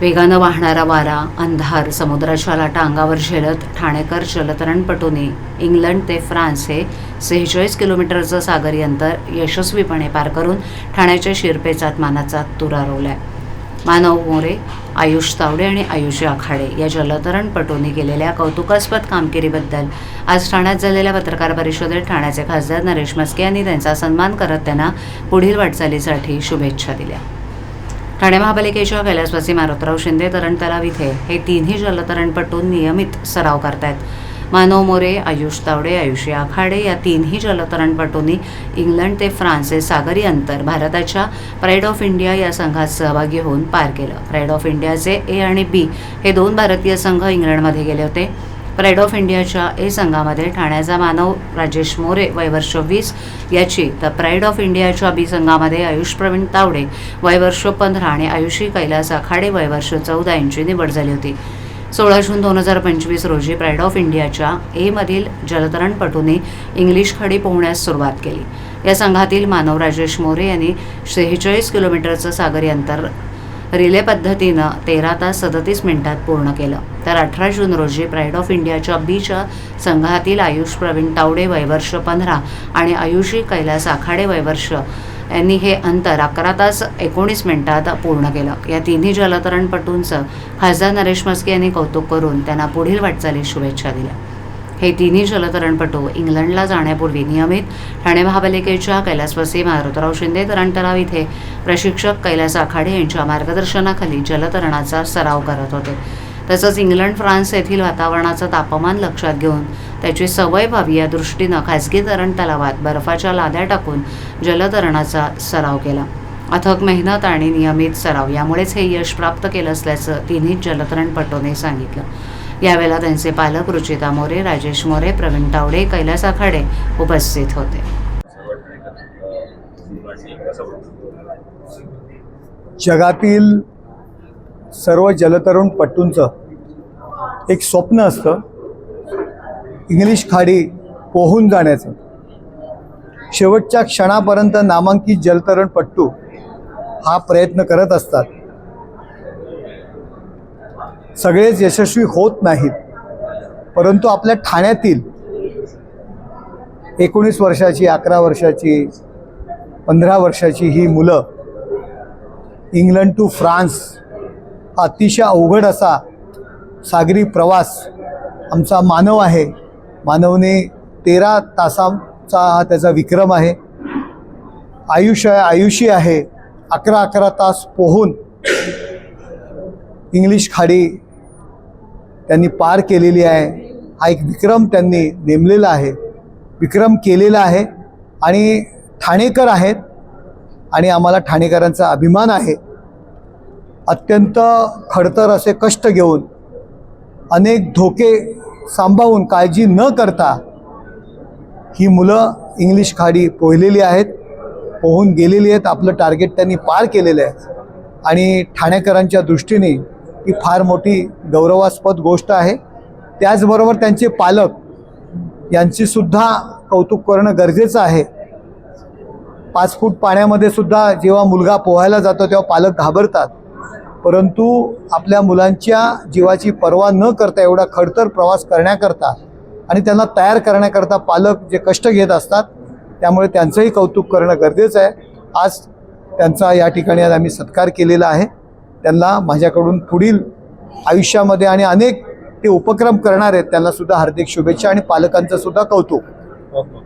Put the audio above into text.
वेगानं वाहणारा वारा अंधार समुद्राच्या लाटा अंगावर झेलत ठाणेकर जलतरणपटूंनी इंग्लंड ते फ्रान्स हे सेहेचाळीस किलोमीटरचं सागरी अंतर यशस्वीपणे पार करून ठाण्याच्या शिरपेचात मानाचा तुरा रोवलाय मानव मोरे आयुष तावडे आणि आयुष आखाडे या जलतरणपटूंनी केलेल्या कौतुकास्पद कामगिरीबद्दल आज ठाण्यात झालेल्या पत्रकार परिषदेत ठाण्याचे खासदार नरेश मस्के यांनी त्यांचा सन्मान करत त्यांना पुढील वाटचालीसाठी शुभेच्छा दिल्या. ठाणे महापालिकेच्या कैलासवासी मारुतराव शिंदे तरण तलाव इथे हे तिन्ही जलतरणपटू नियमित सराव करतायत. मानव मोरे आयुष तावडे आयुषी आखाडे या तिन्ही जलतरणपटूंनी इंग्लंड ते फ्रान्स हे सागरी अंतर भारताच्या प्राईड ऑफ इंडिया या संघात सहभागी होऊन पार केलं. प्राईड ऑफ इंडियाचे ए आणि बी हे दोन भारतीय संघ इंग्लंडमध्ये गेले होते. प्राईड ऑफ इंडियाच्या ए संघामध्ये ठाण्याचा मानव राजेश मोरे वयवर्ष वीस याची तर प्राईड ऑफ इंडियाच्या बी संघामध्ये आयुष प्रवीण तावडे वयवर्ष पंधरा आणि आयुषी कैलास आखाडे वयवर्ष चौदा यांची निवड झाली होती. सोळा जून दोन हजार पंचवीस रोजी प्राईड ऑफ इंडियाच्या एमधील जलतरणपटूंनी इंग्लिश खडी पोहण्यास सुरुवात केली. या संघातील मानव राजेश मोरे यांनी सेहेचाळीस किलोमीटरचं सागरी अंतर रिले पद्धतीनं तेरा तास सदतीस मिनिटात पूर्ण केलं. तर अठरा जून रोजी प्राईड ऑफ इंडियाच्या बीच्या संघातील आयुष प्रवीण तावडे वयवर्ष पंधरा आणि आयुषी कैलास आखाडे वयवर्ष यांनी हे अंतर अकरा तास एकोणीस मिनिटात पूर्ण केलं. या तिन्ही जलतरणपटूंचं खासदार नरेश मस्के यांनी कौतुक करून त्यांना पुढील वाटचालीस शुभेच्छा दिल्या. हे तिन्ही जलतरणपटू इंग्लंडला जाण्यापूर्वी नियमित ठाणे महापालिकेच्या कैलासवासी मारुतराव शिंदे तरण तलाव इथे प्रशिक्षक कैलास आखाडे यांच्या मार्गदर्शनाखाली जलतरणाचा सराव करत होते. तसंच इंग्लंड फ्रान्स येथील वातावरणाचं तापमान लक्षात घेऊन त्याची सवय व्हावी या दृष्टीनं खासगी तरण तलावात बर्फाच्या लाद्या टाकून जलतरणाचा सराव केला. अथक मेहनत आणि नियमित सराव यामुळेच हे यश प्राप्त केलं असल्याचं तिन्ही जलतरणपटूने सांगितलं. यावेळेला त्यांचे पालक रुचिता मोरे राजेश मोरे प्रवीण तावडे कैलास आखाडे उपस्थित होते. जगातील सर्व जलतरुण पट्टूंचं एक स्वप्न असतं इंग्लिश खाडी पोहून जाण्याचं. शेवटच्या क्षणापर्यंत नामांकित जलतरणपट्टू हा प्रयत्न करत असतात. सगळेच यशस्वी होत नाहीत. परंतु आपल्या ठाण्यातील एकोणीस वर्षाची अकरा वर्षाची पंधरा वर्षाची ही मुलं इंग्लंड टू फ्रान्स हा अतिशय अवघड असा सागरी प्रवास आमचा मानव आहे. मानवने तेरा तासांचा हा त्याचा विक्रम आहे. आयुष्य आहे आयुषी आहे. अकरा अकरा तास पोहून इंग्लिश खाडी त्यांनी पार केलेली आहे. हा एक विक्रम त्यांनी नेमलेला आहे. विक्रम केलेला आहे आणि ठाणेकर आहेत आणि आम्हाला ठाणेकरांचा अभिमान आहे. अत्यंत खडतर असे कष्ट घेऊन अनेक धोके सांभाळून काळजी न करता ही मुलं इंग्लिश खाडी पोहलेली आहेत पोहून गेलेली आहेत. आपलं टार्गेट त्यांनी पार केलेलं आहे. आणि ठाणेकरांच्या दृष्टीने ही फार मोठी गौरवास्पद गोष्ट आहे. त्याचबरोबर त्यांचे पालक यांची सुद्धा कौतुक करणं गरजेचं आहे. पाच फूट पाण्यामध्ये सुद्धा जेव्हा मुलगा पोहायला जातो तेव्हा पालक घाबरतात. परंतु आपल्या मुलांच्या जीवाची पर्वा न करता एवढा खडतर प्रवास करण्याकरता आणि त्यांना तयार करण्याकरता पालक जे कष्ट घेत असतात त्यामुळे त्यांचंही कौतुक करणं गरजेचं आहे. आज त्यांचा या ठिकाणी आज आम्ही सत्कार केलेला आहे. त्यांना माझ्याकडून पुढील आयुष्यामध्ये आणि अनेक ते उपक्रम करणार आहेत त्यांना सुद्धा हार्दिक शुभेच्छा आणि पालकांचं सुद्धा कौतुक. हो, हो.